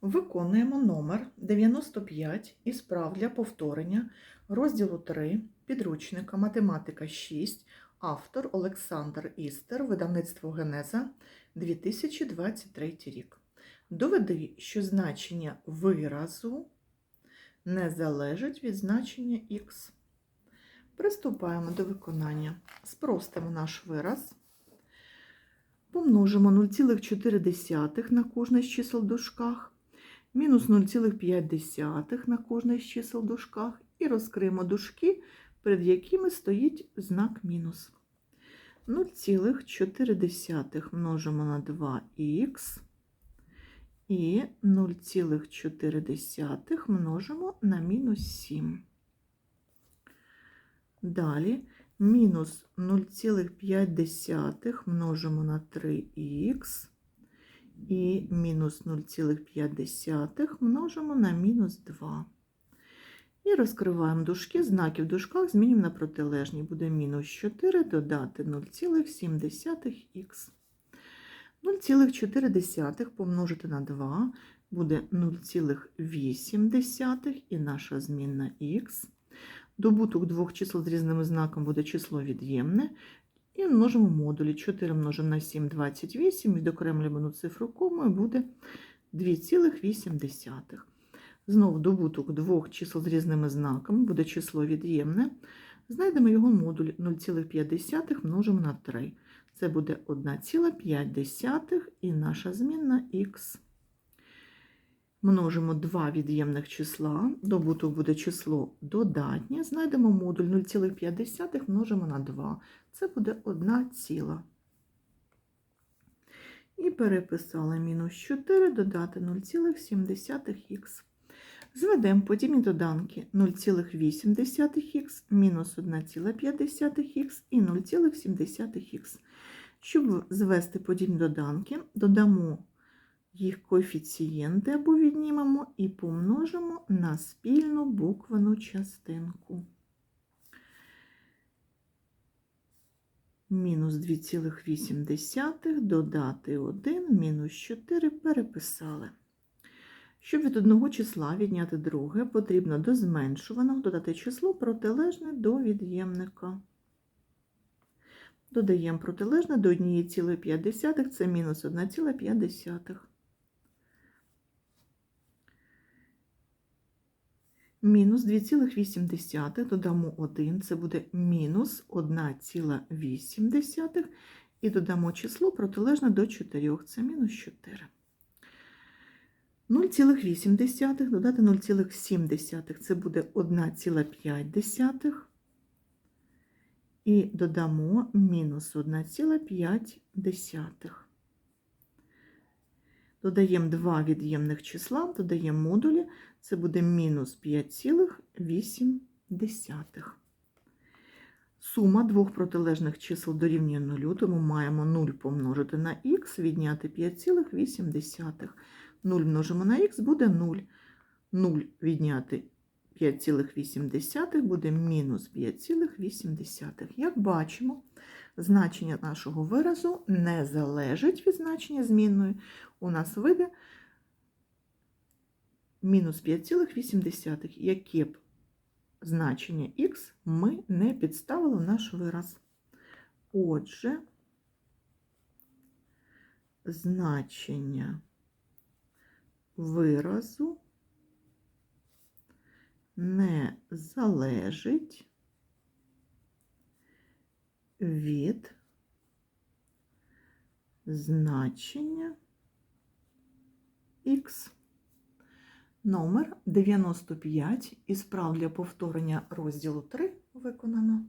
Виконуємо номер 95 із прав для повторення розділу 3 підручника Математика 6, автор Олександр Істер, видавництво Генеза 2023 рік. Доведи, що значення виразу не залежить від значення х. Приступаємо до виконання. Спростимо наш вираз. Помножимо 0,4 на кожне з чисел в дужках, мінус 0,5 на кожне з чисел дужках і розкриємо дужки, перед якими стоїть знак мінус. 0,4 множимо на 2х і 0,4 множимо на мінус 7. Далі мінус 0,5 множимо на 3х і мінус 0,5 множимо на мінус 2. І розкриваємо дужки, знаки в дужках змінюємо на протилежні. Буде мінус 4 додати 0,7х. 0,4 помножити на 2 буде 0,8 і наша змінна х. Добуток двох чисел з різними знаками буде число від'ємне. І множимо модулі. 4 множимо на 7 – 28, відокремлюємо цифру комою, буде 2,8. Знову добуток двох чисел з різними знаками буде число від'ємне. Знайдемо його модуль 0,5 множимо на 3. Це буде 1,5 і наша змінна х. Множимо два від'ємних числа, добуток буде число додатнє, знайдемо модуль 0,5 множимо на 2. Це буде 1 ціла. І переписали мінус 4 додати 0,7х. Зведемо подібні доданки 0,8х мінус 1,5х і 0,7х. Щоб звести подібні доданки, додамо їх коефіцієнти або віднімемо і помножимо на спільну буквену частинку. Мінус 2,8 додати 1, мінус 4 переписали. Щоб від одного числа відняти друге, потрібно до зменшуваного додати число протилежне до від'ємника. Додаємо протилежне до 1,5, це мінус 1,5. Мінус 2,8 додамо 1, це буде мінус 1,8. І додамо число протилежне до 4, це мінус 4. 0,8 додати 0,7, це буде 1,5. І додамо мінус 1,5. Додаємо два від'ємних числа, додаємо модулі, це буде мінус 5,8. Сума двох протилежних чисел дорівнює 0, тому маємо 0 помножити на х, відняти 5,8. 0 множимо на х буде 0. 0 відняти 5,8 буде мінус 5,8. Як бачимо, значення нашого виразу не залежить від значення змінної. У нас вийде мінус 5,8. Яке б значення х ми не підставили в наш вираз. Отже, значення виразу не залежить від значення х. Номер 95 із прав для повторення розділу 3 виконано.